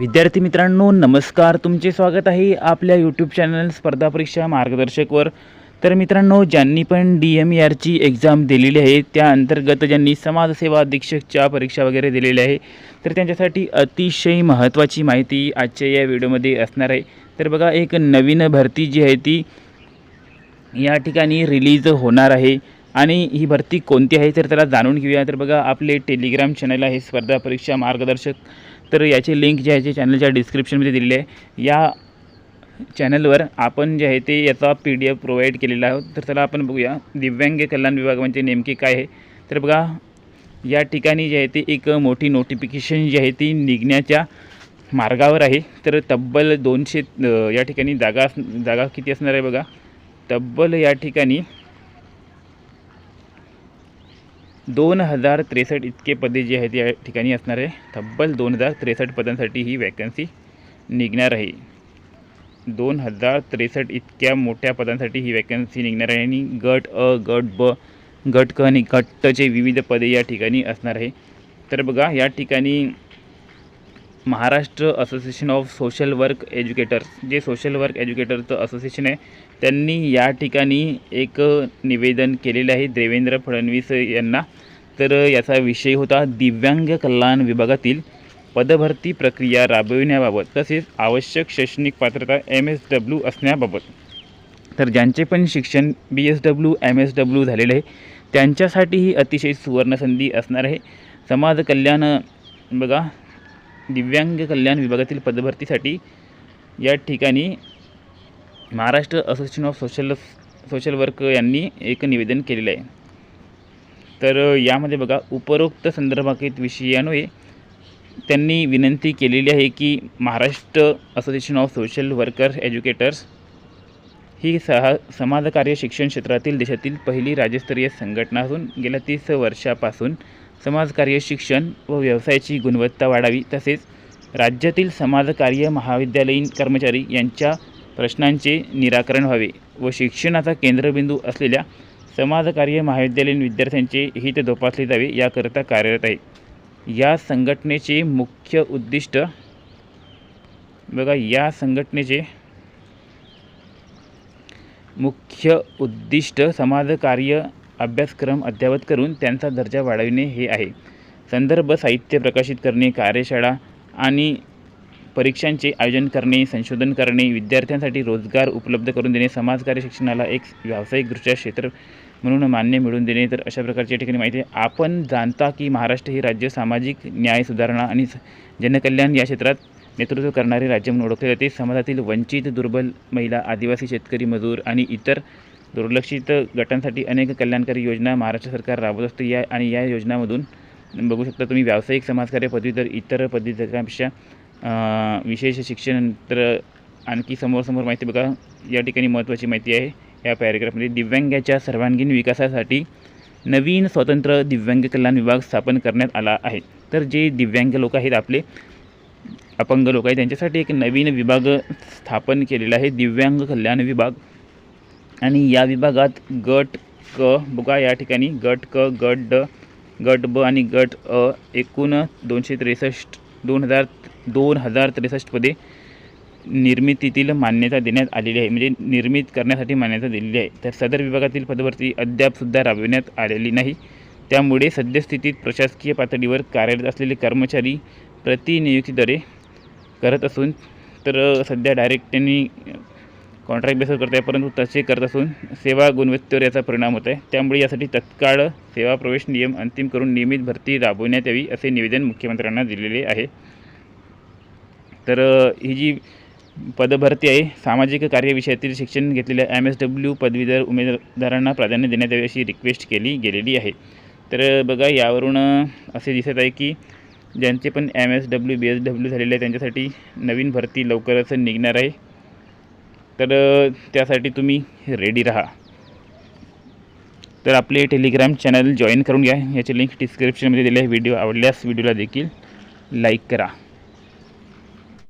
विद्यार्थी मित्रांनो नमस्कार. तुमचे स्वागत आहे आपल्या यूट्यूब चॅनल स्पर्धा परीक्षा मार्गदर्शकवर. तर मित्रांनो ज्यांनी पण डी एम ई आरची एक्झाम दिलेली आहे त्या अंतर्गत ज्यांनी समाजसेवा अधीक्षकच्या परीक्षा वगैरे दिलेल्या आहे तर त्यांच्यासाठी अतिशय महत्त्वाची माहिती आजच्या या व्हिडिओमध्ये असणार आहे. तर बघा एक नवीन भरती जी आहे ती या ठिकाणी रिलीज होणार आहे. आणि ही भरती कोणती आहे तर त्याला जाणून घेऊया. तर बघा आपले टेलिग्राम चॅनल आहे स्पर्धा परीक्षा मार्गदर्शक. तर याची लिंक जी आहे जी चॅनलच्या डिस्क्रिप्शनमध्ये दिलेली आहे या चॅनलवर आपण जे आहे ते याचा पी डी एफ प्रोव्हाइड केलेला आहोत तर त्याला आपण बघूया दिव्यांग कल्याण विभाग म्हणजे नेमके काय आहे. तर बघा या ठिकाणी जे आहे ते एक मोठी नोटिफिकेशन जी आहे ती निघण्याच्या मार्गावर आहे. तर तब्बल दोनशे या ठिकाणी जागा जागा किती असणार आहे बघा? तब्बल या ठिकाणी दोन हजार त्रेसष्ट इतके पदे जी आहेत या ठिकाणी असणार आहे तब्बल दोन हजार त्रेसष्ट पदांसाठी ही वॅकन्सी निघणार आहे. दोन हजार त्रेसष्ट इतक्या मोठ्या पदांसाठी ही वॅकन्सी निघणार आहे आणि गट अ गट ब गट क आणि गट विविध पदे या ठिकाणी असणार आहे. तर बघा या ठिकाणी Maharashtra association of social work educators जे सोशल वर्क एज्युकेटरचं असोसिएशन आहे त्यांनी या ठिकाणी एक निवेदन केलेलं आहे. देवेंद्र फडणवीस यांना तर याचा विषय होता दिव्यांग कल्याण विभागातील पदभरती प्रक्रिया राबविण्याबाबत तसेच आवश्यक शैक्षणिक पात्रता एम एस डब्ल्यू असण्याबाबत. तर ज्यांचे पण शिक्षण B S W M S W झालेले आहे त्यांच्यासाठी ही अतिशय सुवर्णसंधी असणार आहे. समाज कल्याण बघा दिव्यांग कल्याण विभागातील पदभरतीसाठी या ठिकाणी Maharashtra association of social social work यांनी एक निवेदन केलेलं आहे. तर यामध्ये बघा उपरोक्त संदर्भात विषयान्वये त्यांनी विनंती केलेली आहे की Maharashtra association of social workers educators ही सहा समाजकार्य शिक्षण क्षेत्रातील देशातील पहिली राज्यस्तरीय संघटना असून गेल्या तीस वर्षापासून समाजकार्य शिक्षण व व्यवसायाची गुणवत्ता वाढावी तसेच राज्यातील समाजकार्य महाविद्यालयीन कर्मचारी यांच्या प्रश्नांचे निराकरण व्हावे व शिक्षणाचा केंद्रबिंदू असलेल्या समाजकार्य महाविद्यालयीन विद्यार्थ्यांचे हित जोपासले जावे याकरिता कार्यरत आहे. या संघटनेचे मुख्य उद्दिष्ट बघा या संघटनेचे मुख्य उद्दिष्ट समाजकार्य अभ्यासक्रम अद्ययावत करून त्यांचा दर्जा वाढविणे हे आहे. संदर्भ साहित्य प्रकाशित करणे कार्यशाळा आणि परीक्षांचे आयोजन करणे संशोधन करणे विद्यार्थ्यांसाठी रोजगार उपलब्ध करून देणे समाजकार्य शिक्षणाला एक व्यावसायिकदृष्ट्या क्षेत्र म्हणून मान्य मिळवून देणे. तर अशा प्रकारची या ठिकाणी माहिती आहे. आपण जाणता की महाराष्ट्र हे राज्य सामाजिक न्याय सुधारणा आणि जनकल्याण या क्षेत्रात नेतृत्व करणारे राज्य म्हणून ओळखले जाते. समाजातील वंचित दुर्बल महिला आदिवासी शेतकरी मजूर आणि इतर दुर्लक्षित गटांसाठी अनेक कल्याणकारी योजना महाराष्ट्र सरकार राबवत असते. या आणि या योजनामधून बघू शकता तुम्ही व्यावसायिक समाजकार्य पदवीधर इतर पदवीधरांपेक्षा विशेष शिक्षण तर आणखी समोर माहिती बघा या ठिकाणी महत्त्वाची माहिती आहे. या पॅरेग्राफमध्ये दिव्यांगाच्या सर्वांगीण विकासासाठी नवीन स्वतंत्र दिव्यांग कल्याण विभाग स्थापन करण्यात आला आहे. तर जे दिव्यांग लोक आहेत आपले अपंग लोक आहेत त्यांच्यासाठी एक नवीन विभाग स्थापन केलेला आहे दिव्यांग कल्याण विभाग. आणि या विभागात गट क बघा या ठिकाणी गट क गट ड गट ब आणि गट अ एकूण दोनशे त्रेसष्ट दोन हजार दोन हजार त्रेसष्ट पदे निर्मितीतील मान्यता देण्यात आलेली आहे. म्हणजे निर्मित करण्यासाठी मान्यता दिलेली आहे. तर सदर विभागातील पदभरती अद्यापसुद्धा राबविण्यात आलेली नाही. त्यामुळे सद्यस्थितीत प्रशासकीय पातळीवर कार्यरत असलेले कर्मचारी प्रतिनियुक्तीद्वारे करत असून तर सध्या डायरेक्ट त्यांनी कॉन्ट्रॅक्ट बेसवर करत आहे परंतु तसे करत असून सेवा गुणवत्तेवर याचा परिणाम होत आहे त्यामुळे यासाठी तत्काळ सेवा प्रवेश नियम अंतिम करून नियमित भरती राबवण्यात यावी असे निवेदन मुख्यमंत्र्यांना दिलेले आहे. तर ही जी पदभरती आहे सामाजिक कार्य विषयातील शिक्षण घेतलेल्या एम एस डब्ल्यू पदवीधर उमेदवारांना प्राधान्य देण्यात यावे अशी रिक्वेस्ट केली गेलेली आहे. तर बघा यावरून असे दिसत आहे की ज्यांचे पण M S W B S W झालेले आहे त्यांच्यासाठी नवीन भरती लवकरच निघणार आहे. तर त्यासाठी तुम्ही रेडी राहा. तर आपले टेलिग्राम चॅनल जॉईन करून घ्या. याची लिंक डिस्क्रिप्शनमध्ये दिली आहे. व्हिडिओ आवडल्यास व्हिडिओला देखील लाईक करा.